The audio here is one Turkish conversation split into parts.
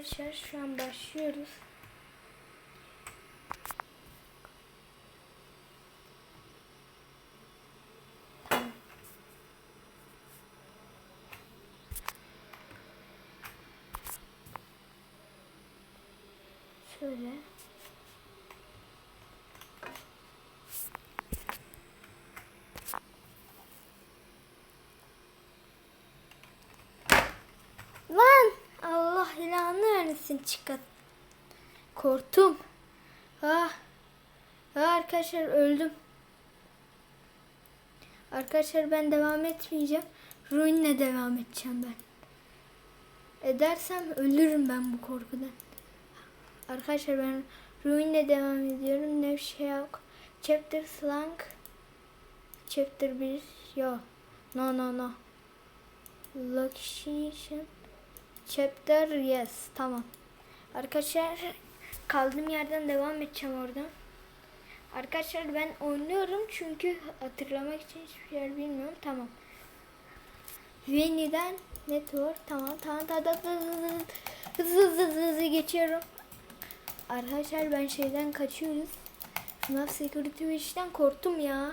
Arkadaşlar şu an başlıyoruz. Şöyle. Lan! Allah vermesin çıkat. Korktum. Ah. Ah arkadaşlar öldüm. Arkadaşlar ben devam etmeyeceğim. Ruin'le devam edeceğim ben. Edersem ölürüm ben bu korkudan. Arkadaşlar ben Ruin'le devam ediyorum. Ne bir şey yok. Chapter Slang. Chapter 1 yok. No no no. Location. Chapter yes. Tamam. Arkadaşlar kaldığım yerden devam edeceğim oradan. Arkadaşlar ben oynuyorum çünkü hatırlamak için hiçbir yer bilmiyorum. Tamam. Veni'den network tamam tamam tamam hızlı hızlı hızlı geçiyorum. Arkadaşlar ben şeyden kaçıyoruz. Sınav security witch'ten korktum ya.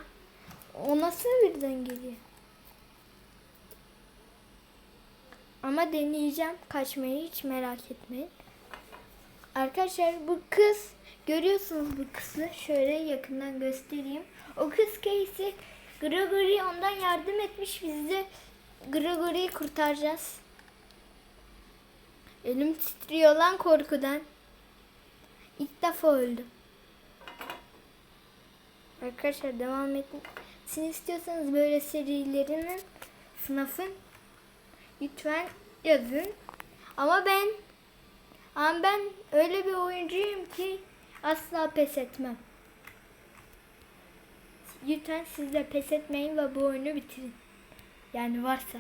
O nasıl birden geliyor? Ama deneyeceğim kaçmayı hiç merak etmeyin. Arkadaşlar bu kız görüyorsunuz bu kızı şöyle yakından göstereyim. O kız Casey Gregory ondan yardım etmiş biz de Gregory'yi kurtaracağız. Elim titriyor lan korkudan. İlk defa öldüm. Arkadaşlar devam etmesini istiyorsanız böyle serilerinin sınıfın lütfen yazın. Ama ben ama ben öyle bir oyuncuyum ki asla pes etmem. Lütfen siz de pes etmeyin ve bu oyunu bitirin. Yani varsa.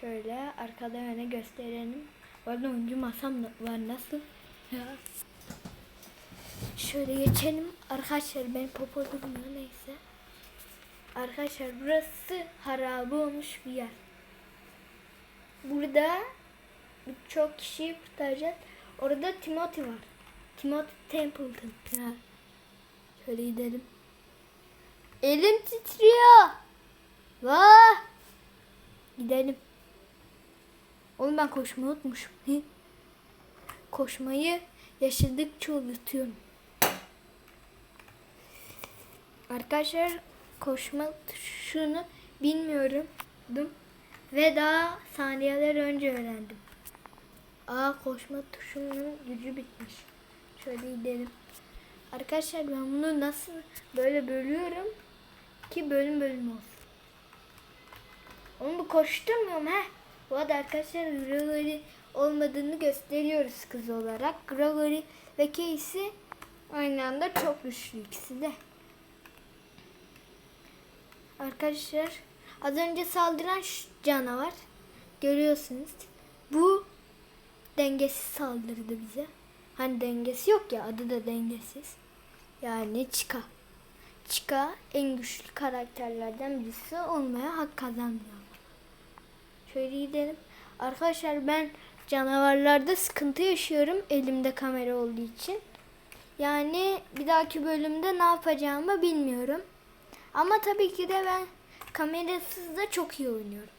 Şöyle arkada öne gösterelim. Bu arada oyuncu masam var nasıl? Ya. Şöyle geçelim. Arkadaşlar ben popo durmuyor neyse. Arkadaşlar burası harabe olmuş bir yer. Burada çok kişiyi kurtaracağız. Orada Timothy var. Timothy Templeton. Ha. Şöyle gidelim. Elim titriyor. Vah! Gidelim. Oğlum ben koşmayı unutmuşum. Hı? Koşmayı yaşadıkça unutuyorum. Arkadaşlar koşma tuşunu bilmiyorum. Ve daha saniyeler önce öğrendim. Aa koşma tuşunun gücü bitmiş. Şöyle gidelim. Arkadaşlar ben bunu nasıl böyle bölüyorum ki bölüm bölüm olsun. Onu bu koşturmuyorum he. Bu arada arkadaşlar Gregory olmadığını gösteriyoruz kız olarak. Gregory ve Casey aynı anda çok güçlü ikisi de. Arkadaşlar az önce saldıran şu canavar görüyorsunuz. Bu dengesiz saldırdı bize. Hani dengesi yok ya adı da dengesiz. Yani Chica. Chica en güçlü karakterlerden birisi olmaya hak kazanmıyor. Şöyle gidelim. Arkadaşlar ben canavarlarda sıkıntı yaşıyorum elimde kamera olduğu için. Yani bir dahaki bölümde ne yapacağımı bilmiyorum. Ama tabii ki de ben kamerasız da çok iyi oynuyorum.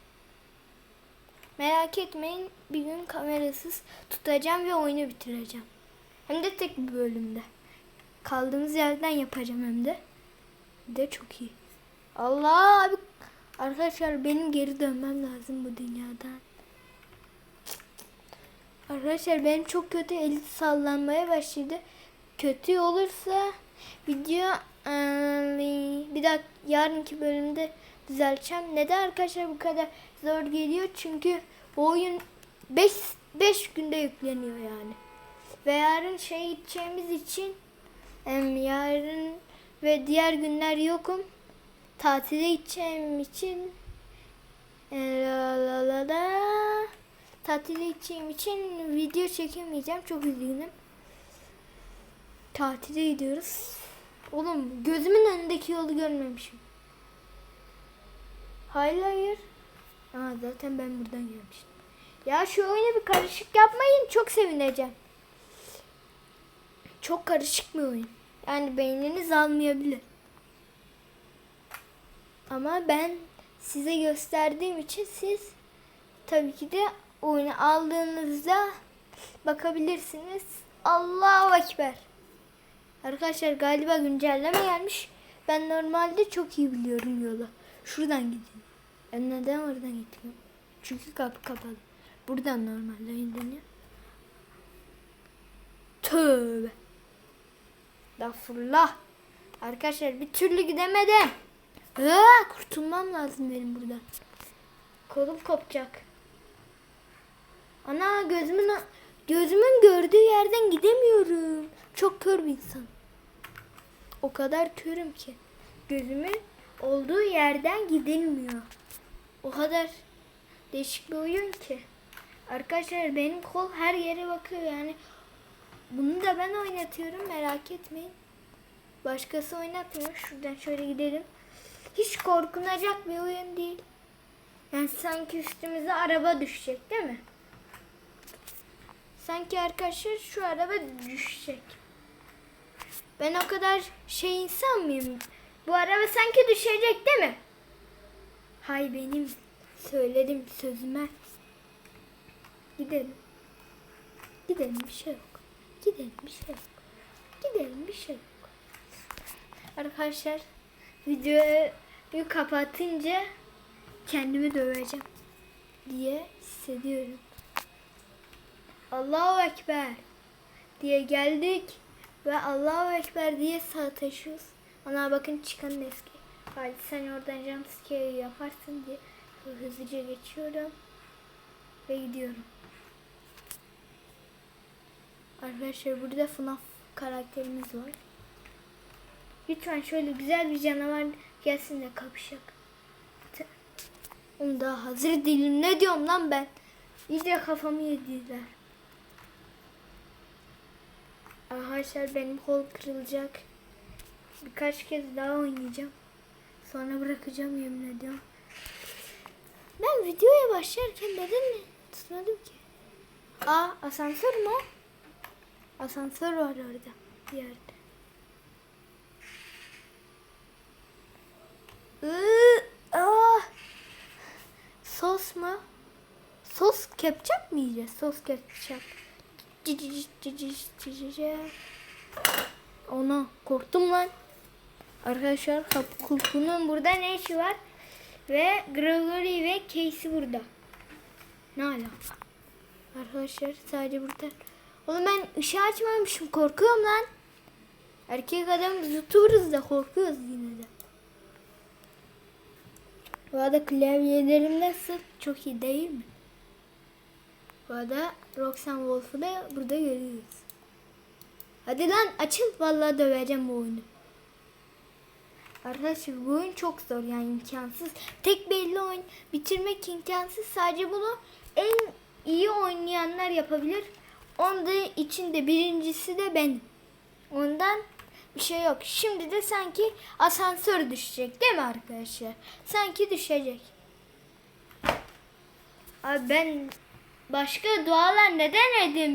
Merak etmeyin bir gün kamerasız tutacağım ve oyunu bitireceğim. Hem de tek bir bölümde. Kaldığımız yerden yapacağım hem de. De çok iyi. Allah abi. Arkadaşlar benim geri dönmem lazım bu dünyadan. Arkadaşlar benim çok kötü el sallanmaya başladı. Kötü olursa video bir daha yarınki bölümde düzelteceğim. Neden arkadaşlar bu kadar zor geliyor? Çünkü bu oyun 5 5 günde yükleniyor yani. Ve yarın şey gideceğimiz için yarın ve diğer günler yokum. Tatile gideceğim için e, la la la la tatile gideceğim için video çekemeyeceğim. Çok üzgünüm. Tatile gidiyoruz. Oğlum gözümün önündeki yolu görmemişim. Hayır hayır. Aa, zaten ben buradan gelmiştim. Ya şu oyunu bir karışık yapmayın çok sevineceğim. Çok karışık bir oyun. Yani beyniniz almayabilir. Ama ben size gösterdiğim için siz tabii ki de oyunu aldığınızda bakabilirsiniz. Allahu Ekber. Arkadaşlar galiba güncelleme gelmiş. Ben normalde çok iyi biliyorum yolu. Şuradan gidin. Ben neden oradan gitmiyorum? Çünkü kapı kapalı. Buradan normalde indiriliyor. Tövbe. Estağfurullah. Arkadaşlar bir türlü gidemedim. Aa, kurtulmam lazım benim buradan. Kolum kopacak. Ana gözümün gözümün gördüğü yerden gidemiyorum. Çok kör bir insan. O kadar körüm ki gözümün olduğu yerden gidilmiyor. O kadar değişik bir oyun ki. Arkadaşlar benim kol her yere bakıyor yani. Bunu da ben oynatıyorum merak etmeyin. Başkası oynatmıyor. Şuradan şöyle gidelim. Hiç korkunacak bir oyun değil. Yani sanki üstümüze araba düşecek değil mi? Sanki arkadaşlar şu araba düşecek. Ben o kadar şey insan mıyım? Bu araba sanki düşecek değil mi? Hay benim söyledim sözüme. Gidelim. Gidelim bir şey yok. Gidelim bir şey yok. Gidelim bir şey yok. Arkadaşlar videoyu kapatınca kendimi döveceğim diye hissediyorum. Allahu Ekber diye geldik ve Allahu Ekber diye sataşıyoruz. Ana bakın çıkan eski. Hadi sen oradan jumpscare yaparsın diye hızlıca geçiyorum ve gidiyorum. Arkadaşlar burada FNAF karakterimiz var. Lütfen şöyle güzel bir canavar gelsin de kapışak. Oğlum daha hazır değilim. Ne diyorum lan ben? İyice kafamı yediler. Arkadaşlar benim kol kırılacak. Birkaç kez daha oynayacağım. Sonra bırakacağım yemin ediyorum. Ben videoya başlarken neden tutmadım ki? Aa asansör o? Asansör var orada bir yerde. Iı, aa. Sos mu? Sos ketçap mı yiyeceğiz? Sos ketçap. Ona korktum lan. Arkadaşlar Kulku'nun burada ne işi var? Ve Gregory ve Casey burada. Ne alaka? Arkadaşlar sadece burada. Oğlum ben ışığı açmamışım. Korkuyorum lan. Erkek adam tuturuz da korkuyoruz yine de. Bu arada klavyelerim nasıl? Çok iyi değil mi? Bu arada Roxanne Wolf'u da burada görüyoruz. Hadi lan açın. Vallahi döveceğim bu oyunu. Arkadaşlar bu oyun çok zor yani imkansız. Tek belli oyun bitirmek imkansız. Sadece bunu en iyi oynayanlar yapabilir. Onda içinde birincisi de ben. Ondan bir şey yok. Şimdi de sanki asansör düşecek değil mi arkadaşlar? Sanki düşecek. Abi ben başka dualar neden edemiyorum?